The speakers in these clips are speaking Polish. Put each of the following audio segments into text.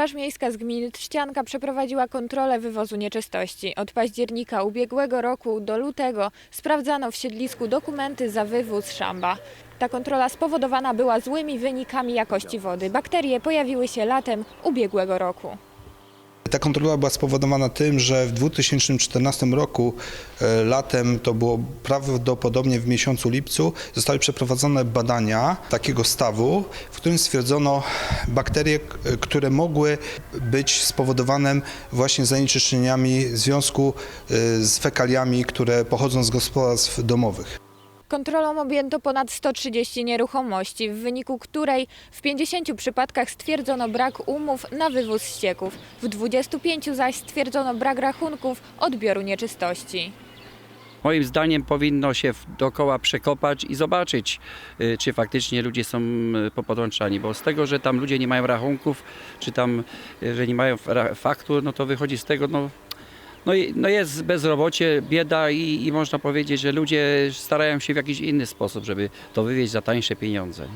Straż Miejska z gminy Trzcianka przeprowadziła kontrolę wywozu nieczystości. Od października ubiegłego roku do lutego sprawdzano w siedlisku dokumenty za wywóz szamba. Ta kontrola spowodowana była złymi wynikami jakości wody. Bakterie pojawiły się latem ubiegłego roku. Ta kontrola była spowodowana tym, że w 2014 roku e, latem, to było prawdopodobnie w miesiącu lipcu, zostały przeprowadzone badania takiego stawu, w którym stwierdzono bakterie, które mogły być spowodowane właśnie zanieczyszczeniami w związku e, z fekaliami, które pochodzą z gospodarstw domowych. Kontrolą objęto ponad 130 nieruchomości, w wyniku której w 50 przypadkach stwierdzono brak umów na wywóz ścieków, w 25 zaś stwierdzono brak rachunków odbioru nieczystości. Moim zdaniem powinno się dookoła przekopać i zobaczyć, y, czy faktycznie ludzie są y, popodłączani, bo z tego, że tam ludzie nie mają rachunków, czy tam, y, że nie mają faktur, no to wychodzi z tego, no, no, no jest bezrobocie, bieda i, i można powiedzieć, że ludzie starają się w jakiś inny sposób, żeby to wywieźć za tańsze pieniądze.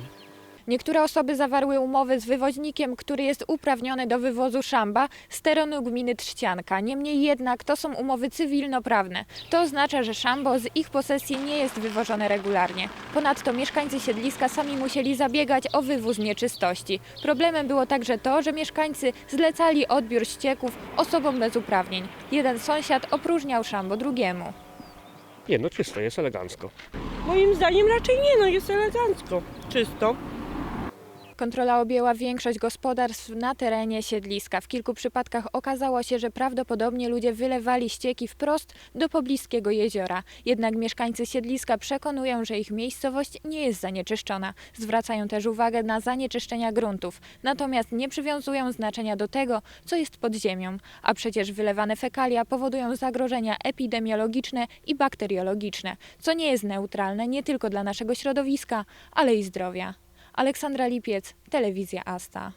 Nie? Niektóre osoby zawarły umowy z wywoźnikiem, który jest uprawniony do wywozu szamba z terenu gminy Trzcianka. Niemniej jednak to są umowy cywilnoprawne. To oznacza, że szambo z ich posesji nie jest wywożone regularnie. Ponadto mieszkańcy siedliska sami musieli zabiegać o wywóz nieczystości. Problemem było także to, że mieszkańcy zlecali odbiór ścieków osobom bez uprawnień. Jeden sąsiad opróżniał szambo drugiemu. Nie, no czysto, jest elegancko. Moim zdaniem raczej nie, no jest elegancko, czysto. Kontrola objęła większość gospodarstw na terenie siedliska. W kilku przypadkach okazało się, że prawdopodobnie ludzie wylewali ścieki wprost do pobliskiego jeziora. Jednak mieszkańcy siedliska przekonują, że ich miejscowość nie jest zanieczyszczona. Zwracają też uwagę na zanieczyszczenia gruntów. Natomiast nie przywiązują znaczenia do tego, co jest pod ziemią. A przecież wylewane fekalia powodują zagrożenia epidemiologiczne i bakteriologiczne, co nie jest neutralne nie tylko dla naszego środowiska, ale i zdrowia. Aleksandra Lipiec, Telewizja Asta.